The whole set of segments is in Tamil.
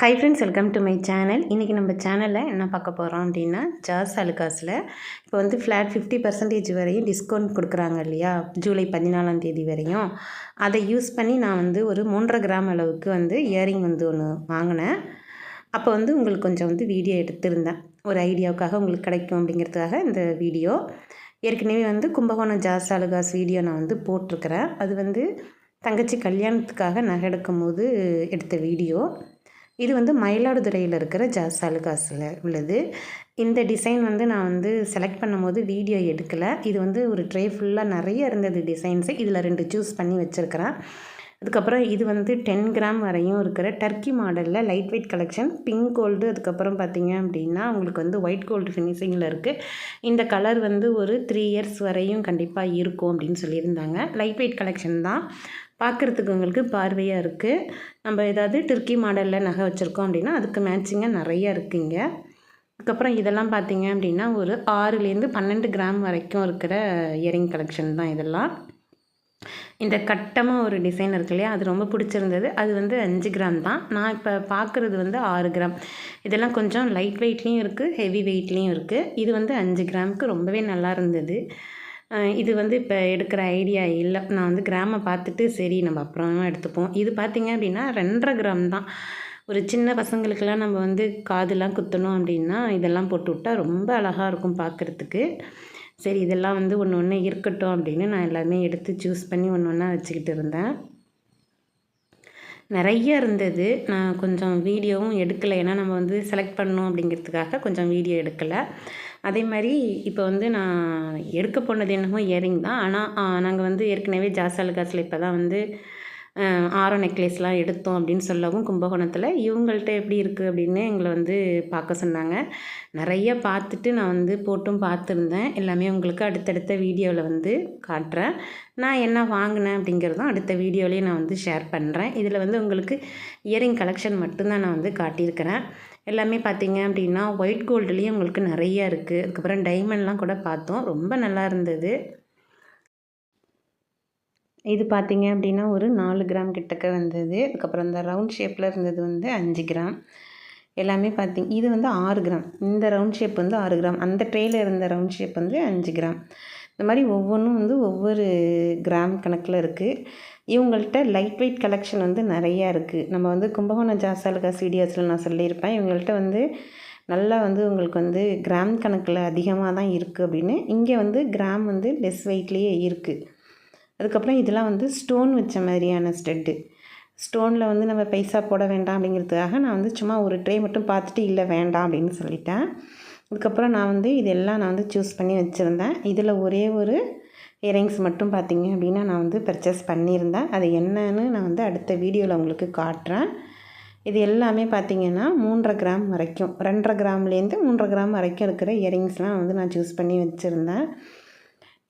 Hi friends welcome to my channel இன்றைக்கி நம்ம சேனலில் என்ன பார்க்க போகிறோம் அப்படின்னா ஜாஸ் அலுகாஸில் இப்போ வந்து ஃப்ளாட் ஃபிஃப்டி பர்சன்டேஜ் வரையும் டிஸ்கவுண்ட் கொடுக்குறாங்க இல்லையா? ஜூலை பதினாலாம் தேதி வரையும். அதை யூஸ் பண்ணி நான் வந்து ஒரு மூன்றரை கிராம் அளவுக்கு வந்து இயரிங் வந்து ஒன்று வாங்கினேன். அப்போ வந்து உங்களுக்கு கொஞ்சம் வந்து வீடியோ எடுத்திருந்தேன். ஒரு ஐடியாவுக்காக உங்களுக்கு கிடைக்கும் அப்படிங்கிறதுக்காக இந்த வீடியோ ஏற்கனவே வந்து கும்பகோணம் ஜாஸ் அலுகாஸ் வீடியோ நான் வந்து போட்டிருக்கிறேன். அது வந்து தங்கச்சி கல்யாணத்துக்காக நகை எடுக்கும் போது எடுத்த வீடியோ இது வந்து மயிலாடுதுறையில் இருக்கிற ஜாஸ் அலுகாஸில் உள்ளது. இந்த டிசைன் வந்து நான் வந்து செலக்ட் பண்ணும்போது வீடியோ எடுக்கலை. இது வந்து ஒரு ட்ரே ஃபுல்லாக நிறைய இருந்தது டிசைன்ஸு இதில் ரெண்டு சூஸ் பண்ணி வச்சுருக்கிறேன். அதுக்கப்புறம் இது வந்து டென் கிராம் வரையும் இருக்கிற டர்க்கி மாடலில் light weight collection pink gold அதுக்கப்புறம் பார்த்தீங்க அப்படின்னா உங்களுக்கு வந்து ஒயிட் கோல்டு ஃபினிஷிங்கில் இருக்குது இந்த கலர் வந்து ஒரு த்ரீ இயர்ஸ் வரையும் கண்டிப்பாக இருக்கும் அப்படின்னு சொல்லியிருந்தாங்க. லைட் வெயிட் கலெக்ஷன் தான். பார்க்குறதுக்கு உங்களுக்கு பார்வையாக இருக்குது நம்ம ஏதாவது டிர்க்கி மாடலில் நகை வச்சுருக்கோம் அப்படின்னா அதுக்கு மேட்சிங்காக நிறைய இருக்குங்க. அதுக்கப்புறம் இதெல்லாம் பார்த்தீங்க அப்படின்னா ஒரு ஆறுலேருந்து பன்னெண்டு கிராம் வரைக்கும் இருக்கிற இயரிங் கலெக்ஷன் தான் இதெல்லாம். இந்த கட்டமாக ஒரு டிசைன் இருக்கு இல்லையா? அது ரொம்ப பிடிச்சிருந்தது. அது வந்து அஞ்சு கிராம் தான். நான் இப்போ பார்க்குறது வந்து ஆறு கிராம். இதெல்லாம் கொஞ்சம் லைட் வெயிட்லேயும் இருக்குது ஹெவி வெயிட்லேயும் இருக்குது இது வந்து அஞ்சு கிராமுக்கு ரொம்பவே நல்லா இருந்தது. இது வந்து இப்போ எடுக்கிற ஐடியா இல்லை. நான் வந்து கிராமை பார்த்துட்டு சரி நம்ம அப்புறமா எடுத்துப்போம். இது பார்த்திங்க அப்படின்னா ரெண்டரை கிராம் தான். ஒரு சின்ன பசங்களுக்கெல்லாம் நம்ம வந்து காதுலாம் குத்தணும் அப்படின்னா இதெல்லாம் போட்டு விட்டால் ரொம்ப அழகாக இருக்கும் பார்க்குறதுக்கு சரி இதெல்லாம் வந்து ஒன்று ஒன்று இருக்கட்டும் அப்படின்னு நான் எல்லாமே எடுத்து சூஸ் பண்ணி ஒன்று ஒன்றா வச்சுக்கிட்டு இருந்தேன். நிறைய இருந்தது. நான் கொஞ்சம் வீடியோவும் எடுக்கலை. ஏன்னா நம்ம வந்து செலக்ட் பண்ணணும் அப்படிங்கிறதுக்காக கொஞ்சம் வீடியோ எடுக்கலை. அதே மாதிரி இப்போ வந்து நான் எடுக்க போனது என்னமோ இயரிங் தான். ஆனால் நாங்கள் வந்து ஏற்கனவே ஜாசால் காசில் இப்போ தான் வந்து ஆரோ நெக்லஸ்லாம் எடுத்தோம் அப்படின்னு சொல்லவும் கும்பகோணத்தில். இவங்கள்ட்ட எப்படி இருக்குது அப்படின்னு எங்களை வந்து பார்க்க சொன்னாங்க. நிறைய பார்த்துட்டு நான் வந்து போட்டும் பார்த்துருந்தேன். எல்லாமே உங்களுக்கு அடுத்தடுத்த வீடியோவில் வந்து காட்டுறேன். நான் என்ன வாங்கினேன் அப்படிங்கிறதும் அடுத்த வீடியோலேயே நான் வந்து ஷேர் பண்ணுறேன் இதில் வந்து உங்களுக்கு இயரிங் கலெக்ஷன் மட்டும்தான் நான் வந்து காட்டியிருக்கிறேன். எல்லாமே பார்த்தீங்க அப்படின்னா ஒயிட் கோல்டுலேயும் உங்களுக்கு நிறையா இருக்குது அதுக்கப்புறம் டைமண்ட்லாம் கூட பார்த்தோம். ரொம்ப நல்லா இருந்தது. இது பார்த்தீங்க அப்படின்னா ஒரு நாலு கிராம் கிட்டக்க வந்தது. அதுக்கப்புறம் இந்த ரவுண்ட் ஷேப்பில் இருந்தது வந்து அஞ்சு கிராம் எல்லாமே பார்த்திங்க இது வந்து ஆறு கிராம் இந்த ரவுண்ட் ஷேப் வந்து ஆறு கிராம் அந்த ட்ரேயில் இருந்த ரவுண்ட் ஷேப் வந்து அஞ்சு கிராம் இந்த மாதிரி ஒவ்வொன்றும் வந்து ஒவ்வொரு கிராம் கணக்கில் இருக்குது இவங்கள்ட்ட லைட் வெயிட் கலெக்ஷன் வந்து நிறையா இருக்குது நம்ம வந்து கும்பகோணம் ஜாசாலுக்கா சிடிஎஸில் நான் சொல்லியிருப்பேன். இவங்கள்ட்ட வந்து நல்லா வந்து உங்களுக்கு வந்து கிராம் கணக்கில் அதிகமாக தான் இருக்குது அப்படின்னு. இங்கே வந்து கிராம் வந்து லெஸ் வெயிட்லேயே இருக்குது அதுக்கப்புறம் இதெல்லாம் வந்து ஸ்டோன் வச்ச மாதிரியான ஸ்டெட்டு ஸ்டோனில் வந்து நம்ம பைசா போட வேண்டாம் அப்படிங்கிறதுக்காக நான் வந்து சும்மா ஒரு ட்ரே மட்டும் பார்த்துட்டு இல்லை வேண்டாம் அப்படின்னு சொல்லிட்டேன். அதுக்கப்புறம் நான் வந்து இதெல்லாம் நான் வந்து சூஸ் பண்ணி வச்சுருந்தேன். இதில் ஒரே ஒரு இயரிங்ஸ் மட்டும் பார்த்திங்க அப்படின்னா நான் வந்து பர்ச்சேஸ் பண்ணியிருந்தேன். அது என்னன்னு நான் வந்து அடுத்த வீடியோவில் உங்களுக்கு காட்டுறேன். இது எல்லாமே பார்த்திங்கன்னா மூன்றரை கிராம் வரைக்கும். ரெண்டரை கிராம்லேருந்து மூன்றரை கிராம் வரைக்கும் இருக்கிற இயரிங்ஸ்லாம் வந்து நான் சூஸ் பண்ணி வச்சுருந்தேன்.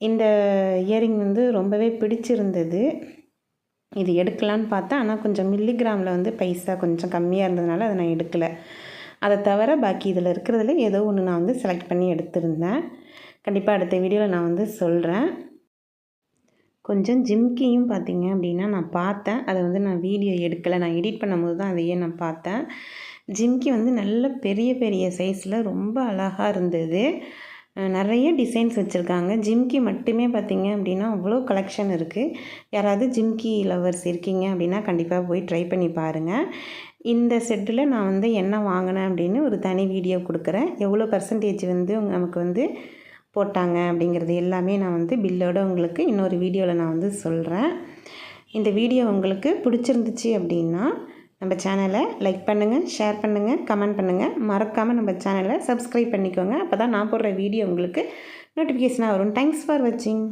இந்த இயரிங் வந்து ரொம்பவே பிடிச்சிருந்தது. இது எடுக்கலான்னு பார்த்தேன். ஆனால் கொஞ்சம் மில்லிகிராமில் வந்து பைசா கொஞ்சம் கம்மியாக இருந்ததுனால அதை நான் எடுக்கலை. அதை தவிர பாக்கி இதில் இருக்கிறதுல ஏதோ ஒன்று நான் வந்து செலக்ட் பண்ணி எடுத்திருந்தேன். கண்டிப்பாக அடுத்த வீடியோவில் நான் வந்து சொல்கிறேன் கொஞ்சம் ஜிம்கியும் பார்த்தீங்க அப்படின்னா நான் பார்த்தேன். அதை வந்து நான் வீடியோ எடுக்கலை. நான் எடிட் பண்ணும்போது தான் அதையே நான் பார்த்தேன். ஜிம்கி வந்து நல்ல பெரிய பெரிய சைஸில் ரொம்ப அழகாக இருந்தது. நிறைய டிசைன்ஸ் வச்சுருக்காங்க. ஜிம்கி மட்டுமே பார்த்திங்க அப்படின்னா அவ்வளோ கலெக்ஷன் இருக்குது யாராவது ஜிம்கி லவர்ஸ் இருக்கீங்க அப்படின்னா கண்டிப்பாக போய் ட்ரை பண்ணி பாருங்கள் இந்த செட்டில் நான் வந்து என்ன வாங்கினேன் அப்படின்னு ஒரு தனி வீடியோ கொடுக்குறேன். எவ்வளோ பர்சன்டேஜ் வந்து நமக்கு வந்து போட்டாங்க அப்படிங்கிறது எல்லாமே நான் வந்து பில்லோடு உங்களுக்கு இன்னொரு வீடியோவில் நான் வந்து சொல்கிறேன் இந்த வீடியோ உங்களுக்கு பிடிச்சிருந்துச்சு அப்படின்னா நம்ம சேனலை லைக் பண்ணுங்கள் ஷேர் பண்ணுங்கள் கமெண்ட் பண்ணுங்கள் மறக்காமல் நம்ம சேனலை சப்ஸ்கிரைப் பண்ணிக்கோங்க. அப்போ தான் நான் போடுற வீடியோ உங்களுக்கு நோட்டிஃபிகேஷனாக வரும். தேங்க்ஸ் ஃபார் வாட்சிங்